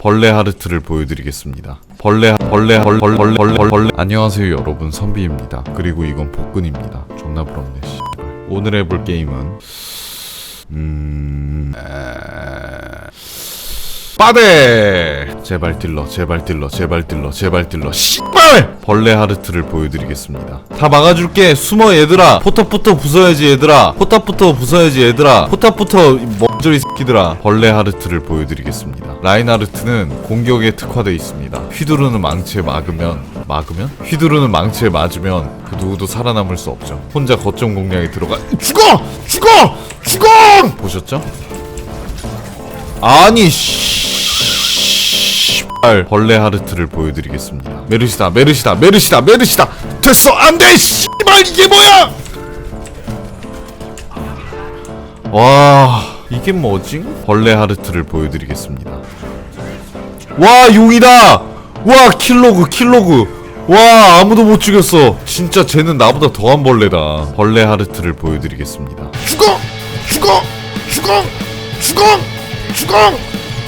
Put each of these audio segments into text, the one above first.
벌레 하르트를 보여드리겠습니다. 벌레 벌레 벌벌 벌레 벌레 벌레 안녕하세요 여러분 선비입니다. 그리고 이건 복근입니다. 존나 부럽네 씨. 오늘 해볼 게임은 음 에... 빠데 제발 딜러 제발 딜러 제발 딜러 제발 딜러. 씨발! 벌레 하르트를 보여드리겠습니다. 다 막아줄게. 숨어 얘들아. 포탑부터 부숴야지 얘들아. 포탑부터 부숴야지 얘들아. 포탑부터 머저리 새끼들아. 벌레 하르트를 보여드리겠습니다. 라인 하르트는 공격에 특화되어 있습니다. 휘두르는 망치에 막으면 막으면? 휘두르는 망치에 맞으면 그 누구도 살아남을 수 없죠. 혼자 거점 공략에 들어가 죽어! 죽어! 죽어! 보셨죠? 아니 씨 발 벌레 하르트를 보여드리겠습니다. 메르시다 메르시다 메르시다 메르시다 됐어 안돼 씨발 이게 뭐야? 와 이게 뭐지? 벌레 하르트를 보여드리겠습니다. 와 용이다. 와 킬로그 킬로그. 와 아무도 못 죽였어. 진짜 쟤는 나보다 더한 벌레다. 벌레 하르트를 보여드리겠습니다. 죽어 죽어 죽어 죽어 죽어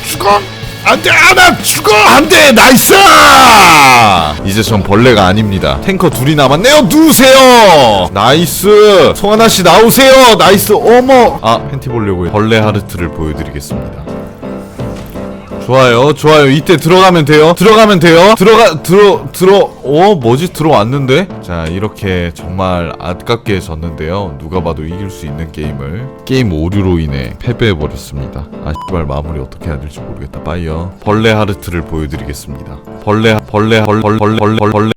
죽어 안돼 안돼 죽어! 안돼 나이스! 이제 전 벌레가 아닙니다. 탱커 둘이 남았네요. 누우세요! 나이스! 송하나 씨 나오세요! 나이스! 어머! 아 팬티 보려고 벌레 하르트를 보여드리겠습니다 좋아요 좋아요 이때 들어가면 돼요 들어가면 돼요 들어가 들어 들어 어 뭐지 들어왔는데 자 이렇게 정말 아깝게 졌는데요 누가 봐도 이길 수 있는 게임을 게임 오류로 인해 패배해버렸습니다 아 씨발 마무리 어떻게 해야 될지 모르겠다 빠이요 벌레 하르트를 보여드리겠습니다 벌레 벌레 벌벌 벌레 벌레 벌레